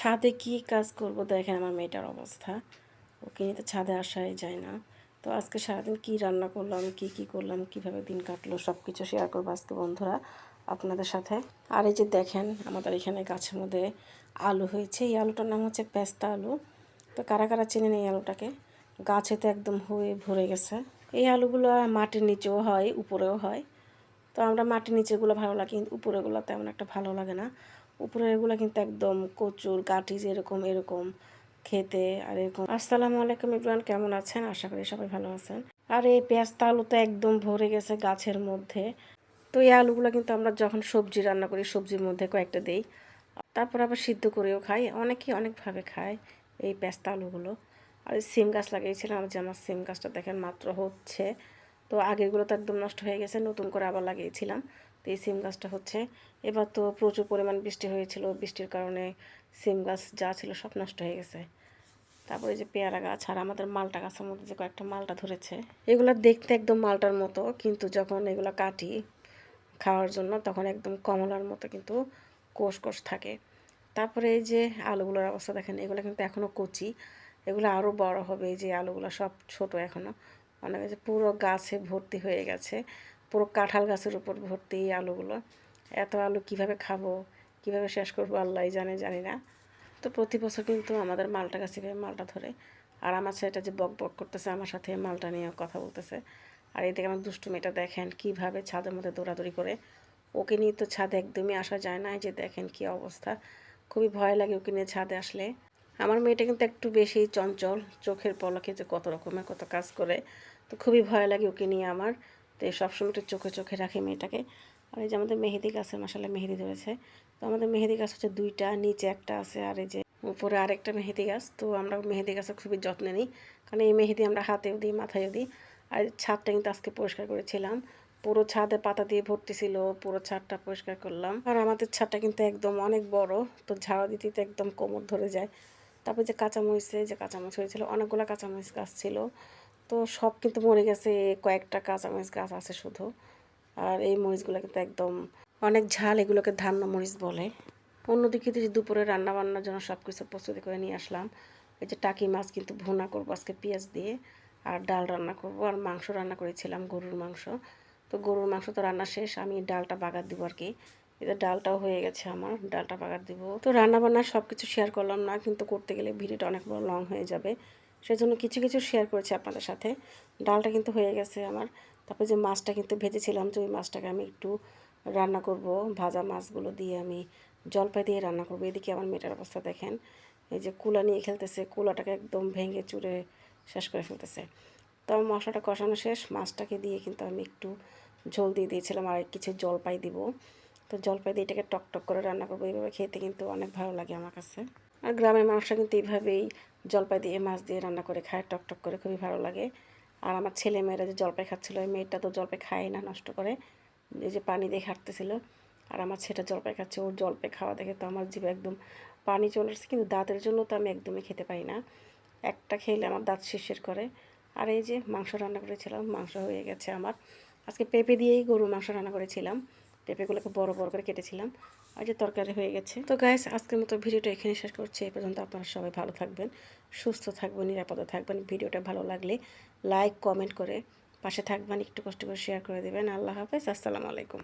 ছাদে কি কাজ করব দেখেন আমার মেয়েটার অবস্থা। ওকে নিয়ে তো ছাদে আসাই যায় না। তো আজকে সারাদিন কি রান্না করলাম, কি কি করলাম, কীভাবে দিন কাটলো সব কিছু শেয়ার করব আজকে বন্ধুরা আপনাদের সাথে। আর এই যে দেখেন আমাদের এখানে গাছের মধ্যে আলু হয়েছে। এই আলুটার নাম হচ্ছে পেস্তা আলু। তো কারা কারা চেনেন এই আলুটাকে? গাছে তো একদম হয়ে ভরে গেছে। এই আলুগুলো মাটির নিচেও হয়, উপরেও হয়। তো আমরা মাটির নিচেগুলো ভালো লাগে, কিন্তু উপরেগুলো তেমন একটা ভালো লাগে না। উপরের এগুলো কিন্তু একদম কচুর, কাঠি যেরকম, এরকম খেতে আর এরকম। আসসালামু আলাইকুম ইব্রান কেমন আছেন? আশা করি সবাই ভালো আছেন। আর এই পেঁয়াজটা আলু তো একদম ভরে গেছে গাছের মধ্যে। তো এই আলুগুলো কিন্তু আমরা যখন সবজি রান্না করি, সবজির মধ্যে কয়েকটা দেই। তারপর আবার সিদ্ধ করেও খাই। অনেকেই অনেকভাবে খায় এই পেঁয়াজটা, আলুগুলো। আর এই সিম গাছ লাগিয়েছিলাম যে আমার সিম গাছটা দেখেন মাত্র হচ্ছে। তো আগেরগুলো তো একদম নষ্ট হয়ে গেছে, নতুন করে আবার লাগিয়েছিলাম। তো এই সিম গাছটা হচ্ছে। এবার তো প্রচুর পরিমাণ বৃষ্টি হয়েছিল, বৃষ্টির কারণে সিম গাছ যা ছিল সব নষ্ট হয়ে গেছে। তারপরে যে পেয়ারা গাছ আর আমাদের মালটা গাছের মধ্যে যে কয়েকটা মালটা ধরেছে, এগুলো দেখতে একদম মালটার মতো, কিন্তু যখন এগুলো কাটি খাওয়ার জন্য তখন একদম কমলার মতো কিন্তু কোষ কোষ থাকে। তারপরে এই যে আলুগুলোর অবস্থা দেখেন, এগুলো কিন্তু এখনও কচি। এগুলো আরও বড় হবে, এই যে আলুগুলো সব ছোট এখনও অনেক পুরো গাছে ভর্তি হয়ে গেছে। পুরো কাঁঠাল গাছের উপর ভর্তি এই আলুগুলো। এত আলু কীভাবে খাব, কীভাবে শেষ করব আল্লাহ জানে, জানি না। তো প্রতি বছর কিন্তু আমাদের মালটা গাছে মালটা ধরে। আর আমার ছেলেটা যে বক বক করতেছে, আমার সাথে মালটা নিয়ে কথা বলতেছে। আর এই থেকে আমার দুষ্টু মেয়েটা দেখেন কীভাবে ছাদের মধ্যে দৌড়াদৌড়ি করে। ওকে নিয়ে তো ছাদে একদমই আসা যায় না যে দেখেন কি অবস্থা। খুবই ভয় লাগে ওকে নিয়ে ছাদে আসলে। আমার মেয়েটা কিন্তু একটু বেশি চঞ্চল, চোখের পলকে যে কত রকমের কত কাজ করে। তো খুবই ভয় লাগে ওকে নিয়ে আমার। তো এই সবসময় একটু চোখে চোখে রাখি মেয়েটাকে। আর এই যে আমাদের মেহেদি গাছের মশালা মেহেদি ধরেছে। তো আমাদের মেহেদি গাছ হচ্ছে দুইটা, নিচে একটা আছে আর এই যে উপরে আরেকটা মেহেদি গাছ। তো আমরা মেহেদি গাছের খুবই যত্ন নিই, কারণ এই মেহেদি আমরা হাতেও দিই, মাথায়ও দিই। আর ছাদটা কিন্তু আজকে পরিষ্কার করেছিলাম। পুরো ছাদে পাতা দিয়ে ভর্তি ছিল, পুরো ছাদটা পরিষ্কার করলাম। আর আমাদের ছাদটা কিন্তু একদম অনেক বড়, তো ঝাড়া দিতে একদম কোমর ধরে যায়। তারপর যে কাঁচামরিচে, যে কাঁচামরিচ হয়েছিল, অনেকগুলো কাঁচামরিচ গাছ ছিল। তো সব কিন্তু মরে গেছে, কয়েকটা কাঁচামরিচ গাছ আছে শুধু। আর এই মরিচগুলো কিন্তু একদম অনেক ঝাল এগুলোকে ধান্য মরিচ বলে। অন্যদিকে যে দুপুরে রান্না বান্নার জন্য সব কিছু প্রস্তুতি করে নিয়ে আসলাম। এই যে টাকি মাছ কিন্তু ভুনা করব আজকে পেঁয়াজ দিয়ে, আর ডাল রান্না করব, আর মাংস রান্না করেছিলাম গরুর মাংস। তো গরুর মাংস তো রান্না শেষ, আমি ডালটা বাগার দিব আর কি। এতে ডালটাও হয়ে গেছে আমার, ডালটা বাগার দিব। তো রান্না বান্না সব কিছু শেয়ার করলাম না, কিন্তু করতে গেলে ভিডিওটা অনেক বড় লং হয়ে যাবে। সেজন্য কিছু কিছু শেয়ার করেছি আপনাদের সাথে। ডালটা কিন্তু হয়ে গেছে আমার। তারপরে যে মাছটা কিন্তু ভেজেছিলাম, যে ওই মাছটাকে আমি একটু রান্না করব। ভাজা মাছগুলো দিয়ে আমি জলপাই দিয়ে রান্না করব। এদিকে আমার মেয়েটার অবস্থা দেখেন। এই যে কুলা নিয়ে খেলতেছে, কুলাটাকে একদম ভেঙে চুরে শেষ করে ফেলতেছে। তো আমার মশলাটা কষানো শেষ। মাছটাকে দিয়ে কিন্তু আমি একটু ঝোল দিয়ে দিয়েছিলাম আর কিছু জলপাই দিব। তো জলপাই দিয়ে এটাকে টক টক করে রান্না করব। এইভাবে খেতে কিন্তু অনেক ভালো লাগে আমার কাছে। আর গ্রামের মানুষরা কিন্তু এইভাবেই জলপাই দিয়ে মাছ দিয়ে রান্না করে খায়, টক টক করে, খুবই ভালো লাগে। আর আমার ছেলে মেয়েরা যে জলপাই খাচ্ছিলো ওই মেয়েটা তো জলপাই খায় না, নষ্ট করে। এই যে পানি দিয়ে হাঁটতেছিল, আর আমার ছেলেটা জলপাই খাচ্ছে, ওর জলপাই খাওয়া দেখে তো আমার জীবে একদম পানি চলে আসছে, কিন্তু দাঁতের জন্য তো আমি একদমই খেতে পারি না। একটা খেলে আমার দাঁত শিরশির করে। আর এই যে মাংস রান্না করেছিলাম, মাংস হয়ে গেছে আমার। আজকে পেঁপে দিয়েই গরু মাংস রান্না করেছিলাম। পেঁপেগুলোকে বড় বড় করে কেটেছিলাম। আর যে তরকারি হয়ে গেছে। তো গাইস আজকের মতো ভিডিওটা এখানে শেষ করছি। এই পর্যন্ত আপনারা সবাই ভালো থাকবেন, সুস্থ থাকবেন, নিরাপদে থাকবেন। ভিডিওটা ভালো লাগলে লাইক কমেন্ট করে পাশে থাকবেন, একটু কষ্ট করে শেয়ার করে দেবেন। আল্লাহ হাফেজ, আসসালামু আলাইকুম।